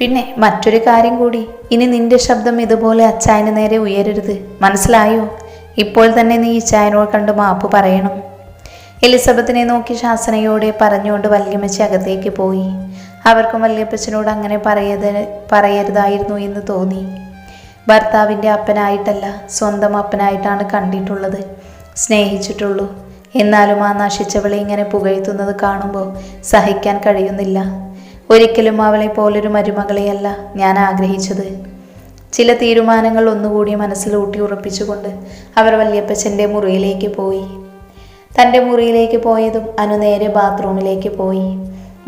പിന്നെ മറ്റൊരു കാര്യം കൂടി. ഇനി നിന്റെ ശബ്ദം ഇതുപോലെ അച്ചായന് നേരെ ഉയരരുത്. മനസ്സിലായോ? ഇപ്പോൾ തന്നെ നീ ഇച്ചായനോട് കണ്ട് മാപ്പ് പറയണം. എലിസബത്തിനെ നോക്കി ശാസനയോടെ പറഞ്ഞുകൊണ്ട് വല്യമ്മച്ചി അകത്തേക്ക് പോയി. അവർക്കും വല്യപ്പച്ചനോട് അങ്ങനെ പറയത് പറയരുതായിരുന്നു എന്ന് തോന്നി. ഭർത്താവിന്റെ അപ്പനായിട്ടല്ല സ്വന്തം അപ്പനായിട്ടാണ് കണ്ടിട്ടുള്ളത്. സ്നേഹിച്ചിട്ടുള്ളൂ. എന്നാലും ആ നശിച്ചവളെ ഇങ്ങനെ പുകഴ്ത്തുന്നത് കാണുമ്പോൾ സഹിക്കാൻ കഴിയുന്നില്ല. ഒരിക്കലും അവളെ പോലൊരു മരുമകളെയല്ല ഞാൻ ആഗ്രഹിച്ചത്. ചില തീരുമാനങ്ങൾ ഒന്നുകൂടി മനസ്സിൽ ഊട്ടി ഉറപ്പിച്ചുകൊണ്ട് അവർ വല്യപ്പച്ചന്റെ മുറിയിലേക്ക് പോയി. തന്റെ മുറിയിലേക്ക് പോയതും അനു നേരെ ബാത്റൂമിലേക്ക് പോയി.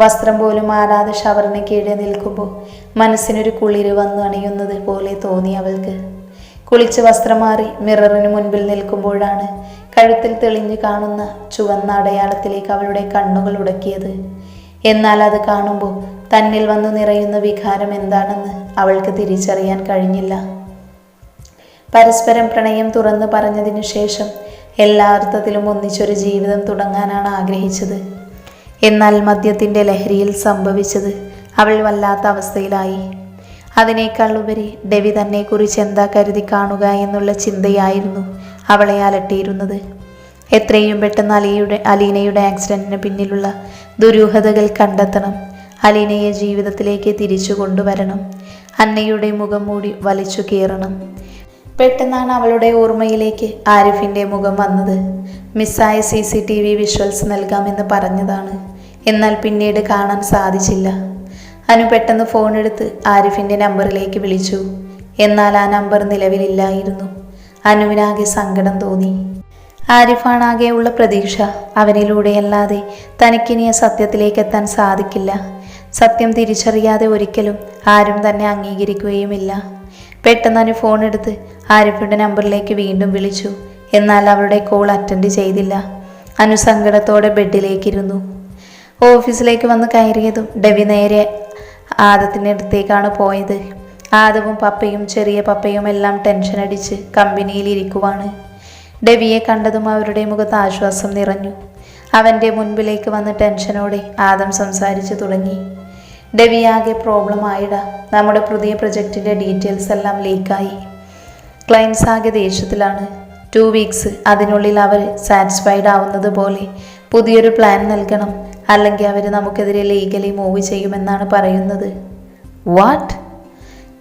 വസ്ത്രം പോലും മാറാതെ ഷവറിന് കീഴെ നിൽക്കുമ്പോൾ മനസ്സിനൊരു കുളിര് വന്നു അണിയുന്നത് പോലെ തോന്നി അവൾക്ക്. കുളിച്ച് വസ്ത്രം മാറി മിററിന് മുൻപിൽ നിൽക്കുമ്പോഴാണ് കഴുത്തിൽ തെളിഞ്ഞു കാണുന്ന ചുവന്ന അടയാളത്തിലേക്ക് അവളുടെ കണ്ണുകൾ ഉടക്കിയത്. എന്നാൽ അത് കാണുമ്പോൾ തന്നിൽ വന്നു നിറയുന്ന വികാരം എന്താണെന്ന് അവൾക്ക് തിരിച്ചറിയാൻ കഴിഞ്ഞില്ല. പരസ്പരം പ്രണയം തുറന്നു പറഞ്ഞതിനു ശേഷം എല്ലാ അർത്ഥത്തിലും ഒന്നിച്ചൊരു ജീവിതം തുടങ്ങാനാണ് ആഗ്രഹിച്ചത്. എന്നാൽ മദ്യത്തിന്റെ ലഹരിയിൽ സംഭവിച്ചത് അവൾ വല്ലാത്ത അവസ്ഥയിലായി. അതിനേക്കാൾ ഉപരി ഡെവി തന്നെക്കുറിച്ച് എന്താ കരുതി കാണുക എന്നുള്ള ചിന്തയായിരുന്നു അവളെ അലട്ടിയിരുന്നത്. എത്രയും പെട്ടെന്ന് അലിയുടെ അലീനയുടെ ആക്സിഡന്റിന് പിന്നിലുള്ള ദുരൂഹതകൾ കണ്ടെത്തണം. അലീനയെ ജീവിതത്തിലേക്ക് തിരിച്ചു കൊണ്ടുവരണം. അന്നയുടെ മുഖം മൂടി വലിച്ചു കീറണം. പെട്ടെന്നാണ് അവളുടെ ഓർമ്മയിലേക്ക് ആരിഫിന്റെ മുഖം വന്നത്. മിസ്സായ C C T V visuals നൽകാമെന്ന് പറഞ്ഞതാണ്. എന്നാൽ പിന്നീട് കാണാൻ സാധിച്ചില്ല. അനു പെട്ടെന്ന് ഫോൺ എടുത്ത് ആരിഫിന്റെ നമ്പറിലേക്ക് വിളിച്ചു. എന്നാൽ ആ നമ്പർ നിലവിലില്ലായിരുന്നു. അനുവിനാകെ സങ്കടം തോന്നി. ആരിഫാണാകെ ഉള്ള പ്രതീക്ഷ അവനിലൂടെയല്ലാതെ തനിക്കിനി സത്യത്തിലേക്ക് എത്താൻ സാധിക്കില്ല. സത്യം തിരിച്ചറിയാതെ ഒരിക്കലും ആരും തന്നെ അംഗീകരിക്കുകയുമില്ല. പെട്ടെന്ന് അനു ഫോൺ എടുത്ത് ആരിഫിന്റെ നമ്പറിലേക്ക് വീണ്ടും വിളിച്ചു. എന്നാൽ അവളുടെ കോൾ അറ്റൻഡ് ചെയ്തില്ല. അനു സങ്കടത്തോടെ ബെഡിലേക്കിരുന്നു. ഓഫീസിലേക്ക് വന്ന് കയറിയതും ഡെവി നേരെ ആദത്തിന്റെ അടുത്തേക്കാണ് പോയത്. ആദവും പപ്പയും ചെറിയ പപ്പയും എല്ലാം ടെൻഷൻ അടിച്ച് കമ്പനിയിൽ ഇരിക്കുവാണ്. ഡെവിയെ കണ്ടതും അവരുടെ മുഖത്ത് ആശ്വാസം നിറഞ്ഞു. അവന്റെ മുൻപിലേക്ക് വന്ന് ടെൻഷനോടെ ആദം സംസാരിച്ചു തുടങ്ങി. ഡെവി ആകെ പ്രോബ്ലം ആയിടാ. നമ്മുടെ പുതിയ പ്രൊജക്റ്റിന്റെ ഡീറ്റെയിൽസ് എല്ലാം ലീക്കായി. ക്ലയൻസ് ആകെ ദേഷ്യത്തിലാണ്. ടു വീക്സ് അതിനുള്ളിൽ അവർ സാറ്റിസ്ഫൈഡ് ആവുന്നത് പോലെ പുതിയൊരു പ്ലാൻ നൽകണം. അല്ലെങ്കിൽ അവർ നമുക്കെതിരെ ലീഗലി മൂവ് ചെയ്യുമെന്നാണ് പറയുന്നത്. വാട്ട്?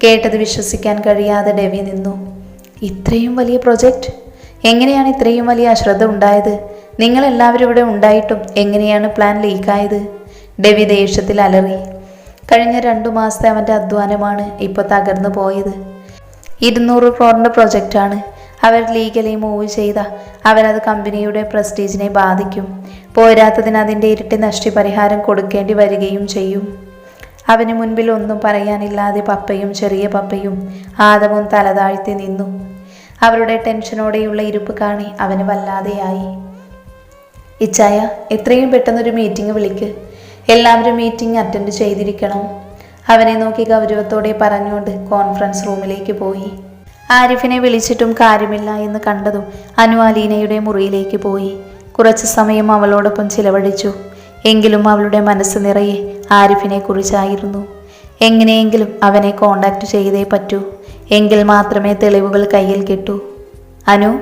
കേട്ടത് വിശ്വസിക്കാൻ കഴിയാതെ ഡെവി നിന്നു. ഇത്രയും വലിയ പ്രൊജക്റ്റ്? എങ്ങനെയാണ് ഇത്രയും വലിയ അശ്രദ്ധ ഉണ്ടായത്? നിങ്ങൾ എല്ലാവരും ഇവിടെ ഉണ്ടായിട്ടും എങ്ങനെയാണ് പ്ലാൻ ലീക്കായത്? ഡെവി ദേഷ്യത്തിൽ അലറി. കഴിഞ്ഞ രണ്ടു മാസത്തെ അവന്റെ അധ്വാനമാണ് ഇപ്പോൾ തകർന്നു പോയത്. ഇരുന്നൂറ് ക്രോറിന്റെ പ്രൊജക്റ്റാണ് അവർ ലീഗലി മൂവ് ചെയ്ത അവരത് കമ്പനിയുടെ പ്രസ്റ്റീജിനെ ബാധിക്കും. പോരാത്തതിന് അതിന്റെ ഇരട്ടി നഷ്ടപരിഹാരം കൊടുക്കേണ്ടി വരികയും ചെയ്യും. അവന് മുൻപിൽ ഒന്നും പറയാനില്ലാതെ പപ്പയും ചെറിയ പപ്പയും ആദവും തലതാഴ്ത്തി നിന്നു. അവരുടെ ടെൻഷനോടെയുള്ള ഇരുപ്പ് കാണി അവന് വല്ലാതെയായി. ഇച്ചായ എത്രയും പെട്ടെന്നൊരു മീറ്റിംഗ് വിളിക്ക്. എല്ലാവരും മീറ്റിംഗ് അറ്റൻഡ് ചെയ്തിരിക്കണം. അവനെ നോക്കി ഗൗരവത്തോടെ പറഞ്ഞുകൊണ്ട് കോൺഫറൻസ് റൂമിലേക്ക് പോയി. ആരിഫിനെ വിളിച്ചിട്ടും കാര്യമില്ല എന്ന് കണ്ടതും അനു അലീനയുടെ മുറിയിലേക്ക് പോയി. കുറച്ച് സമയം അവളോടൊപ്പം ചിലവഴിച്ചു. എങ്കിലും അവളുടെ മനസ്സ് നിറയെ ആരിഫിനെ കുറിച്ചായിരുന്നു എങ്ങനെയെങ്കിലും അവനെ കോണ്ടാക്ട് ചെയ്തേ പറ്റൂ. എങ്കിൽ മാത്രമേ തെളിവുകൾ കയ്യിൽ കിട്ടൂ. അനു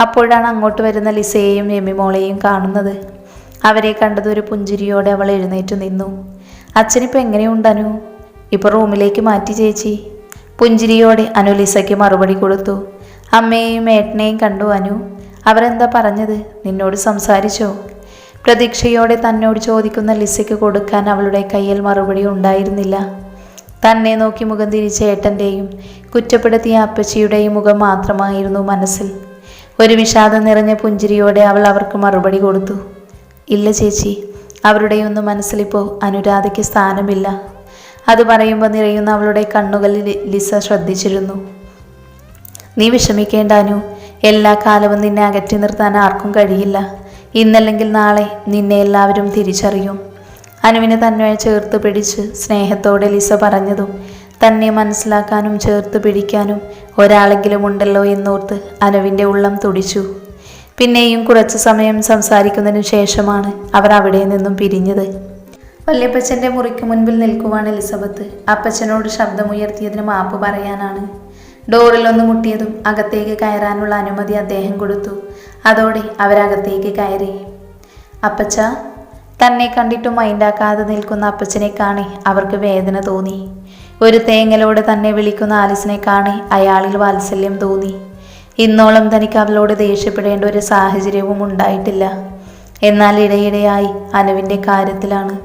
അപ്പോഴാണ് അങ്ങോട്ട് വരുന്ന ലിസയെയും എമിമോളെയും കാണുന്നത്. അവരെ കണ്ടത് ഒരു പുഞ്ചിരിയോടെ അവൾ എഴുന്നേറ്റ് നിന്നു. അച്ഛനിപ്പോൾ എങ്ങനെയുണ്ട് അനു? ഇപ്പോൾ റൂമിലേക്ക് മാറ്റി ചേച്ചി. പുഞ്ചിരിയോടെ അനു ലിസയ്ക്ക് മറുപടി കൊടുത്തു. അമ്മയെയും ഏട്ടനെയും കണ്ടു അനു. അവരെന്താ പറഞ്ഞത്? നിന്നോട് സംസാരിച്ചോ? പ്രതീക്ഷയോടെ തന്നോട് ചോദിക്കുന്ന ലിസയ്ക്ക് കൊടുക്കാൻ അവളുടെ കയ്യിൽ മറുപടി ഉണ്ടായിരുന്നില്ല. തന്നെ നോക്കി മുഖം തിരിച്ച ഏട്ടന്റെയും കുറ്റപ്പെടുത്തിയ അപ്പച്ചിയുടെയും മുഖം മാത്രമായിരുന്നു മനസ്സിൽ. ഒരു വിഷാദം നിറഞ്ഞ പുഞ്ചിരിയോടെ അവൾ അവർക്ക് മറുപടി കൊടുത്തു. ഇല്ല ചേച്ചി അവരുടെയൊന്നും മനസ്സിലിപ്പോൾ അനുരാധയ്ക്ക് സ്ഥാനമില്ല. അത് പറയുമ്പോൾ നിറയുന്ന അവളുടെ കണ്ണുകളിൽ ലിസ ശ്രദ്ധിച്ചിരുന്നു. നീ വിഷമിക്കേണ്ട അനു എല്ലാ കാലവും നിന്നെ അകറ്റി നിർത്താൻ ആർക്കും കഴിയില്ല. ഇന്നല്ലെങ്കിൽ നാളെ നിന്നെ എല്ലാവരും തിരിച്ചറിയും. അനുവിനെ തന്നെ ചേർത്ത് പിടിച്ച് സ്നേഹത്തോടെ ലിസ പറഞ്ഞതും തന്നെ മനസ്സിലാക്കാനും ചേർത്ത് പിടിക്കാനും ഒരാളെങ്കിലും ഉണ്ടല്ലോ എന്നോർത്ത് അനുവിന്റെ ഉള്ളം തുടിച്ചു. പിന്നെയും കുറച്ച് സമയം സംസാരിക്കുന്നതിന് ശേഷമാണ് അവർ അവിടെ നിന്നും പിരിഞ്ഞത്. വല്യപ്പച്ചന്റെ മുറിക്ക് മുൻപിൽ നിൽക്കുവാണ് എലിസബത്ത്. അപ്പച്ചനോട് ശബ്ദമുയർത്തിയതിന് മാപ്പ് പറയാനാണ്. ഡോറിൽ ഒന്ന് മുട്ടിയതും അകത്തേക്ക് കയറാനുള്ള അനുമതി അദ്ദേഹം കൊടുത്തു. അതോടെ അവരകത്തേക്ക് കയറി. അപ്പച്ച തന്നെ കണ്ടിട്ടും മൈൻഡാക്കാതെ നിൽക്കുന്ന അപ്പച്ചനെ കാണി അവർക്ക് വേദന തോന്നി. ഒരു തേങ്ങലോട് തന്നെ വിളിക്കുന്ന ആലിസിനെ കാണി അയാളിൽ വാത്സല്യം തോന്നി. ഇന്നോളം തനിക്ക് അവളോട് ദേഷ്യപ്പെടേണ്ട ഒരു സാഹചര്യവും ഉണ്ടായിട്ടില്ല. എന്നാൽ ഇടയിടെയായി അനുവിന്റെ കാര്യത്തിലാണ്.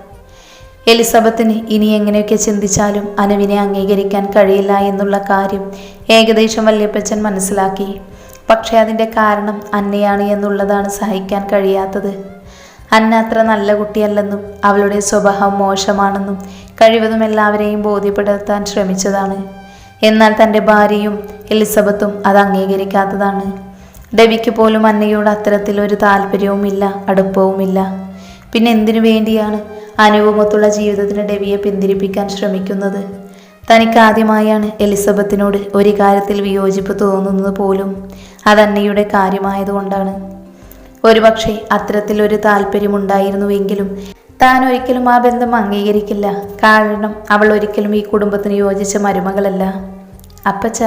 എലിസബത്തിന് ഇനി എങ്ങനെയൊക്കെ ചിന്തിച്ചാലും അനുവിനെ അംഗീകരിക്കാൻ കഴിയില്ല എന്നുള്ള കാര്യം ഏകദേശം വല്യപ്പച്ചൻ മനസ്സിലാക്കി. പക്ഷേ അതിന്റെ കാരണം അന്നയാണ് എന്നുള്ളതാണ് സഹിക്കാൻ കഴിയാത്തത്. അന്ന അത്ര നല്ല കുട്ടിയല്ലെന്നും അവളുടെ സ്വഭാവം മോശമാണെന്നും കഴിവതും എല്ലാവരെയും ബോധ്യപ്പെടുത്താൻ ശ്രമിച്ചതാണ്. എന്നാൽ തന്റെ ഭാര്യയും എലിസബത്തും അത് അംഗീകരിക്കാത്തതാണ്. ഡെവിക്ക് പോലും അന്നയോട് അത്തരത്തിലൊരു താല്പര്യവുമില്ല അടുപ്പവുമില്ല. പിന്നെ എന്തിനു വേണ്ടിയാണ് അനുപമത്തുള്ള ജീവിതത്തിന് ഡെവിയെ പിന്തിരിപ്പിക്കാൻ ശ്രമിക്കുന്നത്? തനിക്ക് ആദ്യമായാണ് എലിസബത്തിനോട് ഒരു കാര്യത്തിൽ വിയോജിപ്പ് തോന്നുന്നത് പോലും. അതന്നയുടെ കാര്യമായതുകൊണ്ടാണ്. ഒരുപക്ഷെ അത്തരത്തിലൊരു താല്പര്യമുണ്ടായിരുന്നുവെങ്കിലും താൻ ഒരിക്കലും ആ ബന്ധം അംഗീകരിക്കില്ല. കാരണം അവൾ ഒരിക്കലും ഈ കുടുംബത്തിന് യോജിച്ച മരുമകളല്ല. അപ്പച്ച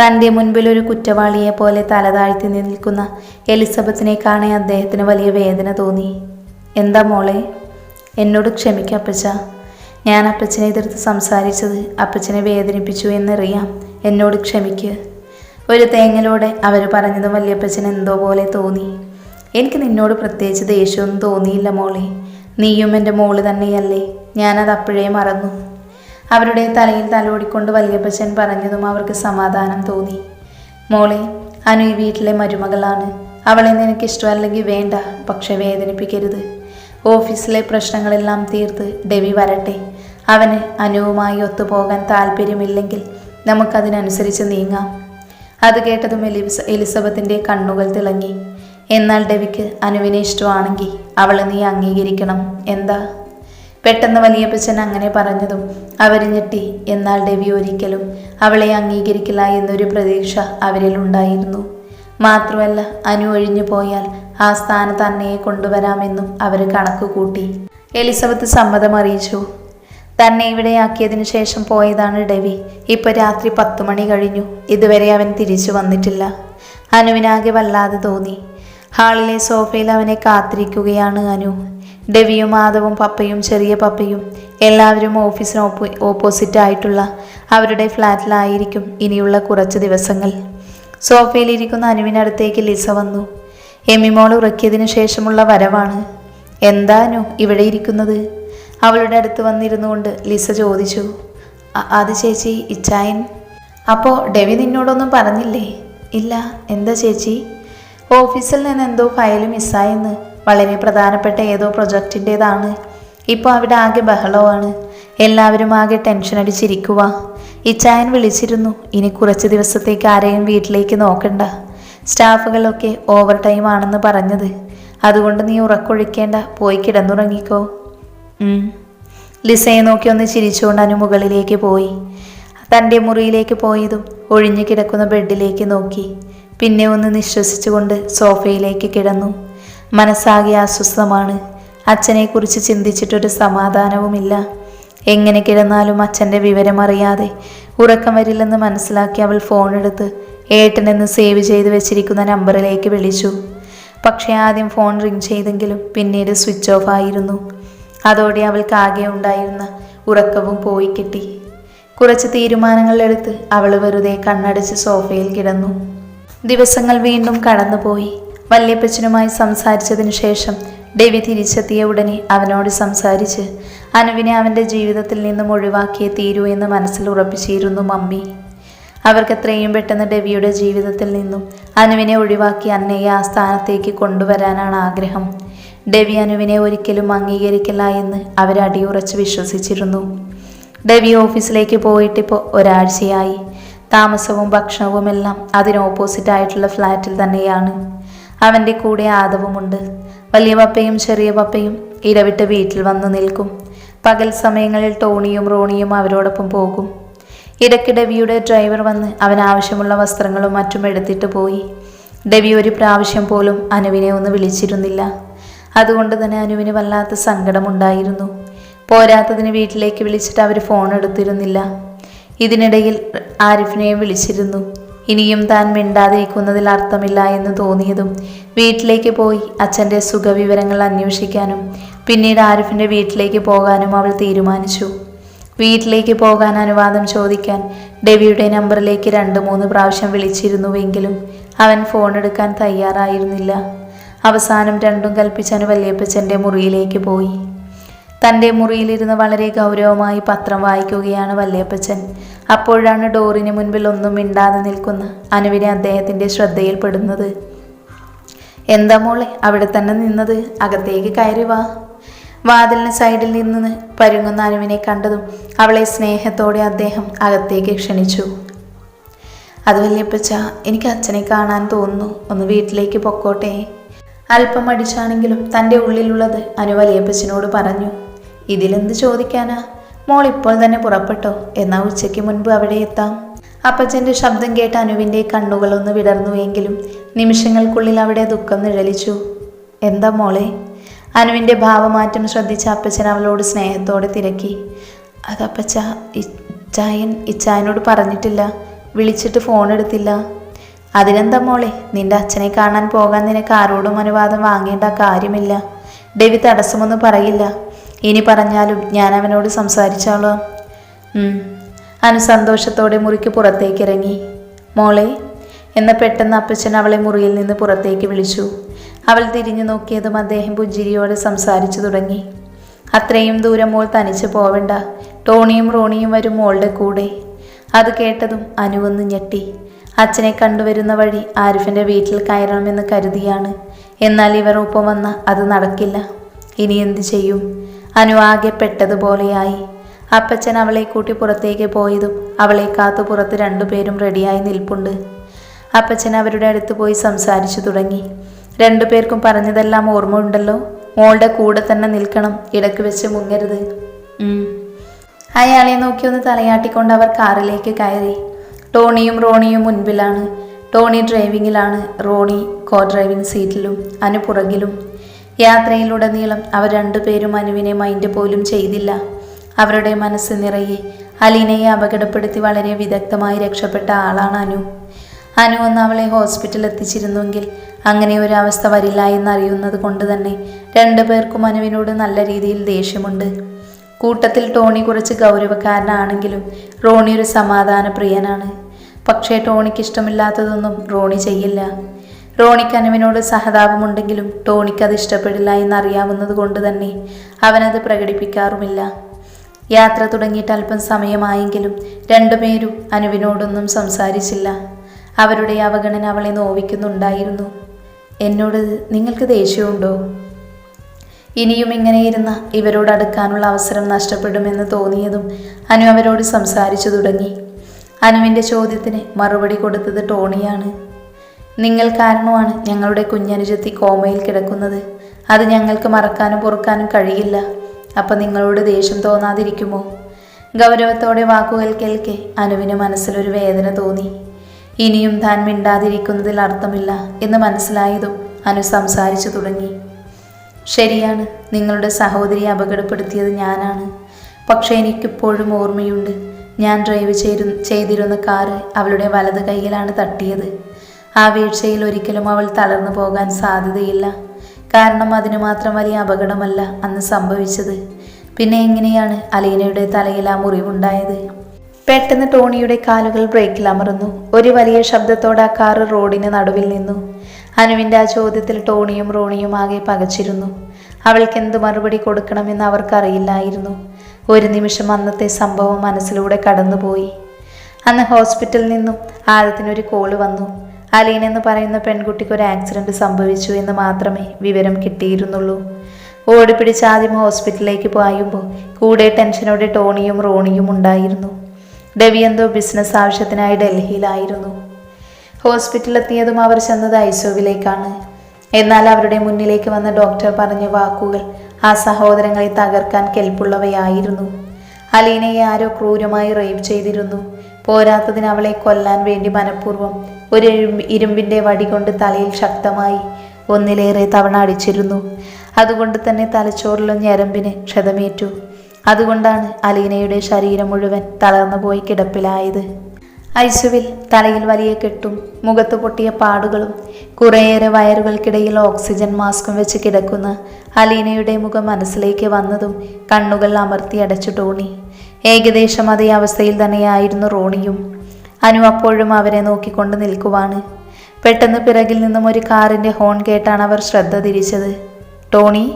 തന്റെ മുൻപിൽ ഒരു കുറ്റവാളിയെ പോലെ തലതാഴ്ത്തി നിൽക്കുന്ന എലിസബത്തിനെ കാണാൻ അദ്ദേഹത്തിന് വലിയ വേദന തോന്നി. എന്താ മോളെ? എന്നോട് ക്ഷമിക്കുക അപ്പച്ച. ഞാൻ അപ്പച്ചനെ എതിർത്ത് സംസാരിച്ചത് അപ്പച്ചനെ വേദനിപ്പിച്ചു എന്നറിയാം. എന്നോട് ക്ഷമിക്ക്. ഒരു തേങ്ങലോടെ അവർ പറഞ്ഞത് വല്യപ്പച്ചൻ എന്തോ പോലെ തോന്നി. എനിക്ക് നിന്നോട് പ്രത്യേകിച്ച് ദേഷ്യമൊന്നും തോന്നിയില്ല മോളെ. നീയും എന്റെ മോൾ തന്നെയല്ലേ. ഞാനത് അപ്പോഴേ മറന്നു. അവരുടെ തലയിൽ തലോടിക്കൊണ്ട് വല്യപ്പച്ചൻ പറഞ്ഞതും അവർക്ക് സമാധാനം തോന്നി. മോളെ അനു ഈ വീട്ടിലെ മരുമകളാണ്. അവളെ നിനക്ക് ഇഷ്ടമല്ലെങ്കിൽ വേണ്ട പക്ഷെ വേദനിപ്പിക്കരുത്. ഓഫീസിലെ പ്രശ്നങ്ങളെല്ലാം തീർത്ത് ഡെവി വരട്ടെ. അവന് അനുവുമായി ഒത്തുപോകാൻ താല്പര്യമില്ലെങ്കിൽ നമുക്കതിനനുസരിച്ച് നീങ്ങാം. അത് കേട്ടതും എലിസ എലിസബത്തിന്റെ കണ്ണുകൾ തിളങ്ങി. എന്നാൽ ഡെവിക്ക് അനുവിനെ ഇഷ്ടമാണെങ്കിൽ അവളെ നീ അംഗീകരിക്കണം. എന്താ? പെട്ടെന്ന് വലിയപ്പച്ചൻ അങ്ങനെ പറഞ്ഞതും അവർ ഞെട്ടി എന്നാൽ ഡെവി ഒരിക്കലും അവളെ അംഗീകരിക്കില്ല എന്നൊരു പ്രതീക്ഷ അവരിൽ ഉണ്ടായിരുന്നു. മാത്രമല്ല അനു ഒഴിഞ്ഞു പോയാൽ ആ സ്ഥാനത്ത് അന്നയെ കൊണ്ടുവരാമെന്നും അവർ കണക്ക് കൂട്ടി. എലിസബത്ത് സമ്മതം അറിയിച്ചു. തന്നെ ഇവിടെയാക്കിയതിനു ശേഷം പോയതാണ് ഡെവി. ഇപ്പൊ രാത്രി പത്തു മണി കഴിഞ്ഞു. ഇതുവരെ അവൻ തിരിച്ചു വന്നിട്ടില്ല. അനുവിനാകെ വല്ലാതെ തോന്നി. ഹാളിലെ സോഫയിൽ അവനെ കാത്തിരിക്കുകയാണ് അനു. ഡെവിയും മാധവും പപ്പയും ചെറിയ പപ്പയും എല്ലാവരും ഓഫീസിന് ഓപ്പോ ഓപ്പോസിറ്റ് ആയിട്ടുള്ള അവരുടെ ഫ്ലാറ്റിലായിരിക്കും ഇനിയുള്ള കുറച്ച് ദിവസങ്ങൾ. സോഫയിലിരിക്കുന്ന അനുവിനടുത്തേക്ക് ലിസ വന്നു. എമിമോൾ ഉറക്കിയതിനു ശേഷമുള്ള വരവാണ്. എന്താ അനു ഇവിടെ ഇരിക്കുന്നത്? അവളുടെ അടുത്ത് വന്നിരുന്നുകൊണ്ട് ലിസ ചോദിച്ചു. "അ- അത് ചേച്ചി ഇച്ചായൻ. അപ്പോൾ ഡെവി നിന്നോടൊന്നും പറഞ്ഞില്ലേ? ഇല്ല എന്താ ചേച്ചി? ഓഫീസിൽ നിന്ന് എന്തോ ഫയൽ മിസ്സായെന്ന്. വളരെ പ്രധാനപ്പെട്ട ഏതോ പ്രൊജക്റ്റിന്റേതാണ് ഇപ്പോൾ അവിടെ ആകെ ബഹളമാണ്. എല്ലാവരും ആകെ ടെൻഷൻ അടിച്ചിരിക്കുക ഇച്ചായൻ വിളിച്ചിരുന്നു ഇനി കുറച്ച് ദിവസത്തേക്ക് ആരെയും വീട്ടിലേക്ക് നോക്കണ്ട. സ്റ്റാഫുകളൊക്കെ ഓവർ ടൈം ആണെന്ന് പറഞ്ഞത്. അതുകൊണ്ട് നീ ഉറക്കൊഴിക്കേണ്ട പോയി കിടന്നുറങ്ങിക്കോ. ലിസയെ നോക്കി ഒന്ന് ചിരിച്ചുകൊണ്ട് അനു മുകളിലേക്ക് പോയി. തന്റെ മുറിയിലേക്ക് പോയതും ഒഴിഞ്ഞു കിടക്കുന്ന ബെഡിലേക്ക് നോക്കി. പിന്നെ ഒന്ന് നിശ്വസിച്ചുകൊണ്ട് സോഫയിലേക്ക് കിടന്നു. മനസ്സാകെ അസ്വസ്ഥമാണ്. അച്ഛനെക്കുറിച്ച് ചിന്തിച്ചിട്ടൊരു സമാധാനവുമില്ല. എങ്ങനെ കിടന്നാലും അച്ഛന്റെ വിവരമറിയാതെ ഉറക്കം വരില്ലെന്ന് മനസ്സിലാക്കി അവൾ ഫോണെടുത്ത് ഏട്ടനെന്ന് സേവ് ചെയ്ത് വെച്ചിരിക്കുന്ന നമ്പറിലേക്ക് വിളിച്ചു. പക്ഷേ ആദ്യം ഫോൺ റിങ് ചെയ്തെങ്കിലും പിന്നീട് സ്വിച്ച് ഓഫ് ആയിരുന്നു. അതോടെ അവൾക്ക് ആകെ ഉണ്ടായിരുന്ന ഉറക്കവും പോയി കിട്ടി. കുറച്ച് തീരുമാനങ്ങളെടുത്ത് അവൾ വെറുതെ കണ്ണടച്ച് സോഫയിൽ കിടന്നു. ദിവസങ്ങൾ വീണ്ടും കടന്നുപോയി. വല്യപ്പച്ചനുമായി സംസാരിച്ചതിനു ശേഷം ഡെവി തിരിച്ചെത്തിയ ഉടനെ അവനോട് സംസാരിച്ച് അനുവിനെ അവന്റെ ജീവിതത്തിൽ നിന്നും ഒഴിവാക്കിയേ തീരൂ എന്ന് മനസ്സിൽ ഉറപ്പിച്ചിരുന്നു മമ്മി. അവർക്ക് എത്രയും പെട്ടെന്ന് ഡെവിയുടെ ജീവിതത്തിൽ നിന്നും അനുവിനെ ഒഴിവാക്കി അന്നയെ ആ സ്ഥാനത്തേക്ക് കൊണ്ടുവരാനാണ് ആഗ്രഹം. ഡെവി അനുവിനെ ഒരിക്കലും അംഗീകരിക്കില്ല എന്ന് അവരടിയുറച്ച് വിശ്വസിച്ചിരുന്നു. ഡെവി ഓഫീസിലേക്ക് പോയിട്ടിപ്പോൾ ഒരാഴ്ചയായി. താമസവും ഭക്ഷണവും എല്ലാം അതിന് ഓപ്പോസിറ്റ് ആയിട്ടുള്ള ഫ്ലാറ്റിൽ തന്നെയാണ്. അവന്റെ കൂടെ ആദവുമുണ്ട്. വലിയ പപ്പയും ചെറിയ പപ്പയും ഇരവിട്ട് വീട്ടിൽ വന്നു നിൽക്കും. പകൽ സമയങ്ങളിൽ ടോണിയും റോണിയും അവരോടൊപ്പം പോകും. ഇടയ്ക്ക് ഡെവിയുടെ ഡ്രൈവർ വന്ന് അവൻ ആവശ്യമുള്ള വസ്ത്രങ്ങളും മറ്റും എടുത്തിട്ട് പോയി. ഡെവി ഒരു പ്രാവശ്യം പോലും അനുവിനെ ഒന്ന് വിളിച്ചിരുന്നില്ല. അതുകൊണ്ട് തന്നെ അനുവിന് വല്ലാത്ത സങ്കടമുണ്ടായിരുന്നു. പോരാത്തതിന് വീട്ടിലേക്ക് വിളിച്ചിട്ട് അവർ ഫോൺ എടുത്തിരുന്നില്ല. ഇതിനിടയിൽ ആരിഫിനെയും വിളിച്ചിരുന്നു. ഇനിയും താൻ മിണ്ടാതിരിക്കുന്നതിൽ അർത്ഥമില്ല എന്ന് തോന്നിയതും വീട്ടിലേക്ക് പോയി അച്ഛന്റെ സുഖവിവരങ്ങൾ അന്വേഷിക്കാനും പിന്നീട് ആരിഫിന്റെ വീട്ടിലേക്ക് പോകാനും അവൾ തീരുമാനിച്ചു. വീട്ടിലേക്ക് പോകാൻ അനുവാദം ചോദിക്കാൻ ഡെവിയുടെ നമ്പറിലേക്ക് രണ്ട് മൂന്ന് പ്രാവശ്യം വിളിച്ചിരുന്നുവെങ്കിലും അവൻ ഫോൺ എടുക്കാൻ തയ്യാറായിരുന്നില്ല. അവസാനം രണ്ടും കൽപ്പിച്ചനു വല്യപ്പച്ചന്റെ മുറിയിലേക്ക് പോയി. തന്റെ മുറിയിലിരുന്ന് വളരെ ഗൗരവമായി പത്രം വായിക്കുകയാണ് വല്യപ്പച്ചൻ. അപ്പോഴാണ് ഡോറിന് മുൻപിൽ ഒന്നും മിണ്ടാതെ നിൽക്കുന്ന അനുവിനെ അദ്ദേഹത്തിന്റെ ശ്രദ്ധയിൽപ്പെടുന്നത് എന്താ മോളെ അവിടെ തന്നെ നിന്നത്? അകത്തേക്ക് കയറി വാ. വാതിലിന് സൈഡിൽ നിന്ന് പരുങ്ങുന്ന അനുവിനെ കണ്ടതും അവളെ സ്നേഹത്തോടെ അദ്ദേഹം അകത്തേക്ക് ക്ഷണിച്ചു. അത് വല്യപ്പച്ച എനിക്ക് അച്ഛനെ കാണാൻ തോന്നുന്നു. ഒന്ന് വീട്ടിലേക്ക് പൊക്കോട്ടെ. അല്പം അടിച്ചാണെങ്കിലും തന്റെ ഉള്ളിലുള്ളത് അനു വലിയപ്പച്ചനോട് പറഞ്ഞു. ഇതിലെന്ത് ചോദിക്കാനാ? മോൾ ഇപ്പോൾ തന്നെ പുറപ്പെട്ടോ? എന്നാ ഉച്ചയ്ക്ക് മുൻപ് അവിടെ എത്താം. അപ്പച്ചന്റെ ശബ്ദം കേട്ട് അനുവിന്റെ കണ്ണുകളൊന്ന് വിടർന്നുവെങ്കിലും നിമിഷങ്ങൾക്കുള്ളിൽ അവിടെ ദുഃഖം നിഴലിച്ചു. എന്താ മോളെ? അനുവിന്റെ ഭാവമാറ്റം ശ്രദ്ധിച്ച അപ്പച്ചൻ അവളോട് സ്നേഹത്തോടെ തിരക്കി. അതപ്പച്ച ഇച്ചായൻ ഇച്ചായനോട് പറഞ്ഞിട്ടില്ല. വിളിച്ചിട്ട് ഫോൺ എടുത്തില്ല. അതിനെന്താ മോളെ? നിന്റെ അച്ഛനെ കാണാൻ പോകാൻ നിനക്ക് ആരോടും അനുവാദം വാങ്ങേണ്ട കാര്യമില്ല. ഡെവി തടസ്സമൊന്നും പറയില്ല. ഇനി പറഞ്ഞാലും ഞാൻ അവനോട് സംസാരിച്ചാളോ. അനു സന്തോഷത്തോടെ മുറിക്ക് പുറത്തേക്ക് ഇറങ്ങി മോളെ എന്ന പെട്ടെന്ന് അപ്പച്ചൻ അവളെ മുറിയിൽ നിന്ന് പുറത്തേക്ക് വിളിച്ചു. അവൾ തിരിഞ്ഞു നോക്കിയതും അദ്ദേഹം പുഞ്ചിരിയോടെ സംസാരിച്ചു തുടങ്ങി. അത്രയും ദൂരം മോൾ തനിച്ച് പോവണ്ട. ടോണിയും റോണിയും വരും മോളുടെ കൂടെ. അത് കേട്ടതും അനുവന്ന് ഞെട്ടി. അച്ഛനെ കണ്ടുവരുന്ന വഴി ആരിഫിന്റെ വീട്ടിൽ കയറണമെന്ന് കരുതിയാണ്. എന്നാൽ ഇവർ ഒപ്പം വന്ന അത് നടക്കില്ല. ഇനി എന്തു ചെയ്യും? അനു ആകെ പെട്ടതുപോലെയായി. അപ്പച്ചൻ അവളെ കൂട്ടി പുറത്തേക്ക് പോയതും അവളെ കാത്തു പുറത്ത് രണ്ടുപേരും റെഡിയായി നിൽപ്പുണ്ട്. അപ്പച്ചൻ അവരുടെ അടുത്ത് പോയി സംസാരിച്ചു തുടങ്ങി. രണ്ടുപേർക്കും പറഞ്ഞതെല്ലാം ഓർമ്മ ഉണ്ടല്ലോ മോളുടെ കൂടെ തന്നെ നിൽക്കണം ഇടയ്ക്ക് വെച്ച് മുങ്ങരുത്. അയാളെ നോക്കി ഒന്ന് തലയാട്ടിക്കൊണ്ട് അവർ കാറിലേക്ക് കയറി. ടോണിയും റോണിയും മുൻപിലാണ്. ടോണി ഡ്രൈവിങ്ങിലാണ് റോണി കോ ഡ്രൈവിംഗ് സീറ്റിലും അനു പുറകിലും. യാത്രയിലുടനീളം അവർ രണ്ടുപേരും അനുവിനെ മൈൻഡ് പോലും ചെയ്തില്ല. അവരുടെ മനസ്സ് നിറയെ അലീനയെ അപകടപ്പെടുത്തി വളരെ വിദഗ്ധമായി രക്ഷപ്പെട്ട ആളാണ് അനു. അനു ഒന്ന് അവളെ ഹോസ്പിറ്റലിൽ എത്തിച്ചിരുന്നുവെങ്കിൽ അങ്ങനെ ഒരു അവസ്ഥ വരില്ല എന്നറിയുന്നത് കൊണ്ട് തന്നെ രണ്ടുപേർക്കും അനുവിനോട് നല്ല രീതിയിൽ ദേഷ്യമുണ്ട്. കൂട്ടത്തിൽ ടോണി കുറച്ച് ഗൗരവക്കാരനാണെങ്കിലും റോണി ഒരു സമാധാന പ്രിയനാണ് പക്ഷേ ടോണിക്ക് ഇഷ്ടമില്ലാത്തതൊന്നും റോണി ചെയ്യില്ല. റോണിക്ക് അനുവിനോട് സഹതാപമുണ്ടെങ്കിലും ടോണിക്ക് അത് ഇഷ്ടപ്പെടില്ല എന്നറിയാവുന്നത് കൊണ്ട് തന്നെ അവനത് പ്രകടിപ്പിക്കാറുമില്ല. യാത്ര തുടങ്ങിയിട്ട് അല്പം സമയമായെങ്കിലും രണ്ടുപേരും അനുവിനോടൊന്നും സംസാരിച്ചില്ല. അവരുടെ അവഗണന അവളെ നോവിക്കുന്നുണ്ടായിരുന്നു. എന്നോട് നിങ്ങൾക്ക് ദേഷ്യമുണ്ടോ? ഇനിയും ഇങ്ങനെ ഇരുന്ന ഇവരോട് അടുക്കാനുള്ള അവസരം നഷ്ടപ്പെടുമെന്ന് തോന്നിയതും അനു അവരോട് സംസാരിച്ചു തുടങ്ങി. അനുവിന്റെ ചോദ്യത്തിന് മറുപടി കൊടുത്തത് ടോണിയാണ്. നിങ്ങൾ കാരണമാണ് ഞങ്ങളുടെ കുഞ്ഞനുജത്തി കോമയിൽ കിടക്കുന്നത്. അത് ഞങ്ങൾക്ക് മറക്കാനും പൊറുക്കാനും കഴിയില്ല. അപ്പം നിങ്ങളോട് ദേഷ്യം തോന്നാതിരിക്കുമോ? ഗൗരവത്തോടെ വാക്കുകൾ കേൾക്കെ അനുവിന് മനസ്സിലൊരു വേദന തോന്നി. ഇനിയും താൻ മിണ്ടാതിരിക്കുന്നതിൽ അർത്ഥമില്ല എന്ന് മനസ്സിലായതും അനു സംസാരിച്ചു തുടങ്ങി. ശരിയാണ് നിങ്ങളുടെ സഹോദരിയെ അപകടപ്പെടുത്തിയത് ഞാനാണ്. പക്ഷേ എനിക്കിപ്പോഴും ഓർമ്മയുണ്ട്. ഞാൻ ഡ്രൈവ് ചെയ്തിരുന്ന കാറ് അവളുടെ വലത് കൈയിലാണ് തട്ടിയത്. ആ വീഴ്ചയിൽ ഒരിക്കലും അവൾ തളർന്നു പോകാൻ സാധ്യതയില്ല. കാരണം അതിനു മാത്രം വലിയ അപകടമല്ല അന്ന് സംഭവിച്ചത്. പിന്നെ എങ്ങനെയാണ് അലീനയുടെ തലയിൽ ആ മുറിവുണ്ടായത്? പെട്ടെന്ന് ടോണിയുടെ കാലുകൾ ബ്രേക്കിൽ അമർന്നു. ഒരു വലിയ ശബ്ദത്തോടെ ആ കാറ് റോഡിന് നടുവിൽ നിന്നു. അനുവിന്റെ ആ ചോദ്യത്തിൽ ടോണിയും റോണിയും ആകെ പകച്ചിരുന്നു. അവൾക്ക് എന്ത് മറുപടി കൊടുക്കണമെന്ന് അവർക്കറിയില്ലായിരുന്നു. ഒരു നിമിഷം അന്നത്തെ സംഭവം മനസ്സിലൂടെ കടന്നുപോയി. അന്ന് ഹോസ്പിറ്റലിൽ നിന്നും ആദ്യത്തിനൊരു കോൾ വന്നു. അലീൻ എന്ന് പറയുന്ന പെൺകുട്ടിക്ക് ഒരു ആക്സിഡന്റ് സംഭവിച്ചു എന്ന് മാത്രമേ വിവരം കിട്ടിയിരുന്നുള്ളൂ. ഓടിപ്പിടിച്ച് ആദ്യം ഹോസ്പിറ്റലിലേക്ക് പായുമ്പോൾ കൂടെ ടെൻഷനോടെ ടോണിയും റോണിയും ഉണ്ടായിരുന്നു. ഡെവി എന്തോ ബിസിനസ് ആവശ്യത്തിനായി ഡൽഹിയിലായിരുന്നു. ഹോസ്പിറ്റലിലെത്തിയതും അവർ ചെന്നത് ഐസോവിലേക്കാണ്. എന്നാൽ അവരുടെ മുന്നിലേക്ക് വന്ന ഡോക്ടർ പറഞ്ഞ വാക്കുകൾ ആ സഹോദരങ്ങളെ തകർക്കാൻ കെൽപ്പുള്ളവയായിരുന്നു. അലീനയെ ആരോ ക്രൂരമായി റേപ്പ് ചെയ്തിരുന്നു. പോരാത്തതിന് അവളെ കൊല്ലാൻ വേണ്ടി മനഃപൂർവം ഒരു ഇരുമ്പിന്റെ വടി കൊണ്ട് തലയിൽ ശക്തമായി ഒന്നിലേറെ തവണ അടിച്ചിരുന്നു. അതുകൊണ്ട് തന്നെ തലച്ചോറിലും ഞരമ്പിന് ക്ഷതമേറ്റു. അതുകൊണ്ടാണ് അലീനയുടെ ശരീരം മുഴുവൻ തളർന്നു പോയി കിടപ്പിലായത്. ഐസുവിൽ തലയിൽ വലിയ കെട്ടും മുഖത്ത് പൊട്ടിയ പാടുകളും കുറേയേറെ വയറുകൾക്കിടയിൽ ഓക്സിജൻ മാസ്കും വെച്ച് കിടക്കുന്ന അലീനയുടെ മുഖം മനസ്സിലേക്ക് വന്നതും കണ്ണുകൾ അമർത്തി അടച്ചു ടോണി. ഏകദേശം അതേ അവസ്ഥയിൽ തന്നെയായിരുന്നു റോണിയും. അനു അപ്പോഴും അവരെ നോക്കിക്കൊണ്ട് നിൽക്കുവാണ്. പെട്ടെന്ന് പിറകിൽ നിന്നും ഒരു കാറിന്റെ ഹോൺ കേട്ടാണ് അവർ ശ്രദ്ധ തിരിച്ചത്. ടോണി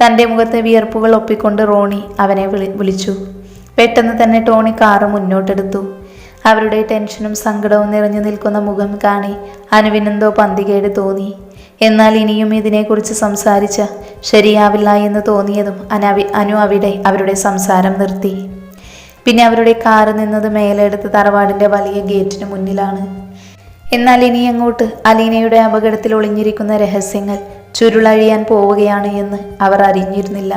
തന്റെ മുഖത്തെ വിയർപ്പുകൾ ഒപ്പിക്കൊണ്ട് റോണി അവനെ വിളി വിളിച്ചു. പെട്ടെന്ന് തന്നെ ടോണി കാറ് മുന്നോട്ടെടുത്തു. അവരുടെ ടെൻഷനും സങ്കടവും നിറഞ്ഞു നിൽക്കുന്ന മുഖം കാണി അനുവിനെന്തോ പന്തികേട് തോന്നി. എന്നാൽ ഇനിയും ഇതിനെക്കുറിച്ച് സംസാരിച്ച ശരിയാവില്ല എന്ന് തോന്നിയതും അനവി അനു അവിടെ അവരുടെ സംസാരം നിർത്തി. പിന്നെ അവരുടെ കാറ് നിന്നത് മേലെടുത്ത് തറവാടിന്റെ വലിയ ഗേറ്റിന് മുന്നിലാണ്. എന്നാൽ ഇനി അങ്ങോട്ട് അലീനയുടെ അപകടത്തിൽ ഒളിഞ്ഞിരിക്കുന്ന രഹസ്യങ്ങൾ ചുരുളഴിയാൻ പോവുകയാണ് എന്ന് അവർ അറിഞ്ഞിരുന്നില്ല.